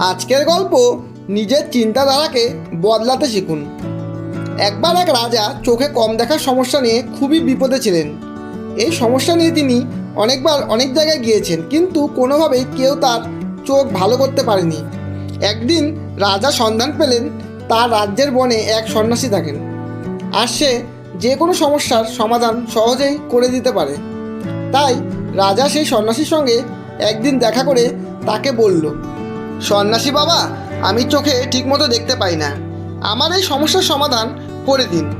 আজকের গল্প নিজের চিন্তাধারাকে বদলাতে শিখুন। একবার এক রাজা চোখে কম দেখার সমস্যা নিয়ে খুবই বিপদে ছিলেন। এই সমস্যা নিয়ে তিনি অনেকবার অনেক জায়গায় গিয়েছেন, কিন্তু কোনোভাবেই কেউ তার চোখ ভালো করতে পারেনি। একদিন রাজা সন্ধান পেলেন, তার রাজ্যের বনে এক সন্ন্যাসী থাকেন। আর সে যে কোনো সমস্যার সমাধান সহজেই করে দিতে পারে। তাই রাজা সেই সন্ন্যাসীর সঙ্গে একদিন দেখা করে তাকে বলল সন্ন্যাসী বাবা, আমি চোখে ঠিকমতো দেখতে পাই না। আমার এই সমস্যার সমাধান করে দিন।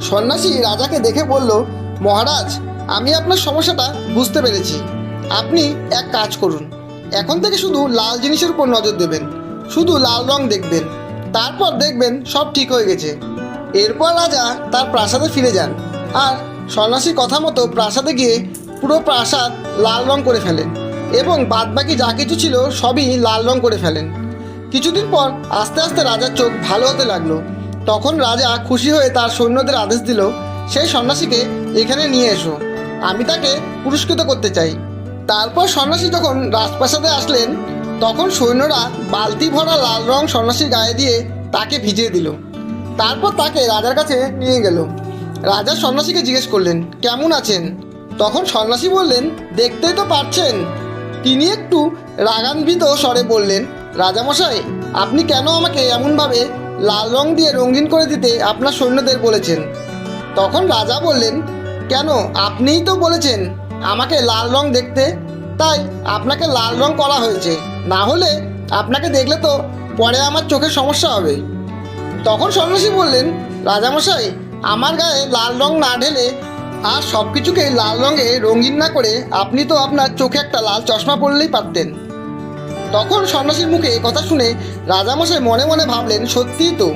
সন্ন্যাসী রাজাকে দেখে বলল, মহারাজ, আমি আপনার সমস্যাটা বুঝতে পেরেছি। আপনি এক কাজ করুন। এখন থেকে শুধু লাল জিনিসের উপর নজর দেবেন। শুধু লাল রং দেখবেন। তারপর দেখবেন সব ঠিক হয়ে গেছে। এরপর রাজা তার প্রাসাদে ফিরে যান আর সন্ন্যাসীর কথা মতো প্রাসাদে গিয়ে পুরো প্রাসাদ লাল রং করে ফেলেন। এবং বাদবাকি যা কিছু ছিল সবই লাল রং করে ফেলেন। কিছুদিন পর আস্তে আস্তে রাজার চোখ ভালো হতে লাগল। তখন রাজা খুশি হয়ে তার সৈন্যদের আদেশ দিল, সেই সন্ন্যাসীকে এখানে নিয়ে এসো। আমি তাকে পুরস্কৃত করতে চাই। তারপর সন্ন্যাসী যখন রাজপ্রাসাদে আসলেন, তখন সৈন্যরা বালতি ভরা লাল রং সন্ন্যাসীর গায়ে দিয়ে তাকে ভিজিয়ে দিল। তারপর তাকে রাজার কাছে নিয়ে গেল। রাজা সন্ন্যাসীকে জিজ্ঞেস করলেন, কেমন আছেন? তখন সন্ন্যাসী বললেন, দেখতেই তো পারছেন। তিনি একটু রাগান্বিত স্বরে বললেন, রাজামশাই, আপনি কেন আমাকে এমনভাবে লাল রং দিয়ে রঙিন করে দিতে আপনার সৈন্যদের বলেছেন? তখন রাজা বললেন, কেন? আপনিই তো বলেছেন আমাকে লাল রং দেখতে। তাই আপনাকে লাল রং করা হয়েছে। না হলে আপনাকে দেখলে তো পরে আমার চোখের সমস্যা হবে। তখন সন্ন্যাসী বললেন, রাজামশাই, আমার গায়ে লাল রং না ঢেলে আর সব কিছুকে লাল রঙে রঙিন না করে আপনি তো আপনার চোখে একটা লাল চশমা পরলেই পারতেন। তখন সন্ন্যাসীর মুখে এ কথা শুনে রাজামশাই মনে মনে ভাবলেন, সত্যিই তো।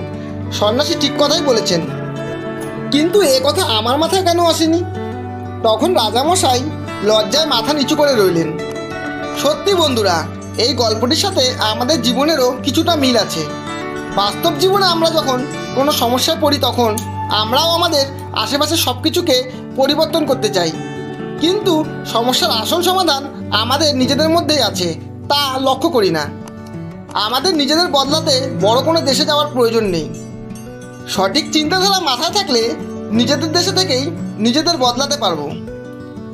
সন্ন্যাসী ঠিক কথাই বলেছেন। কিন্তু এ কথা আমার মাথায় কেন আসেনি? তখন রাজামশাই লজ্জায় মাথা নিচু করে রইলেন। সত্যি বন্ধুরা, এই গল্পটির সাথে আমাদের জীবনেরও কিছুটা মিল আছে। বাস্তব জীবনে আমরা যখন কোনো সমস্যায় পড়ি তখন আমরাও আমাদের আশেপাশের সব কিছুকে পরিবর্তন করতে চাই। কিন্তু সমস্যার আসল সমাধান আমাদের নিজেদের মধ্যেই আছে, তা লক্ষ্য করি না। আমাদের নিজেদের বদলাতে বড় কোনো দেশে যাওয়ার প্রয়োজন নেই। সঠিক চিন্তাধারা মাথায় থাকলে নিজেদের দেশে থেকেই নিজেদের বদলাতে পারব।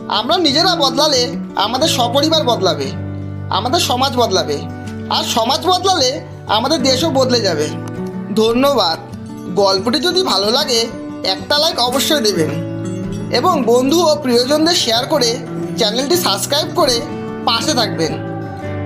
আমরা নিজেরা বদলালে আমাদের সপরিবার বদলাবে, আমাদের সমাজ বদলাবে, আর সমাজ বদলালে আমাদের দেশও বদলে যাবে। ধন্যবাদ। গল্পটি যদি ভালো লাগে, একটা লাইক অবশ্যই দেবেন। এবং বন্ধু ও প্রিয়জনদের শেয়ার করে চ্যানেলটি সাবস্ক্রাইব করে পাশে থাকবেন।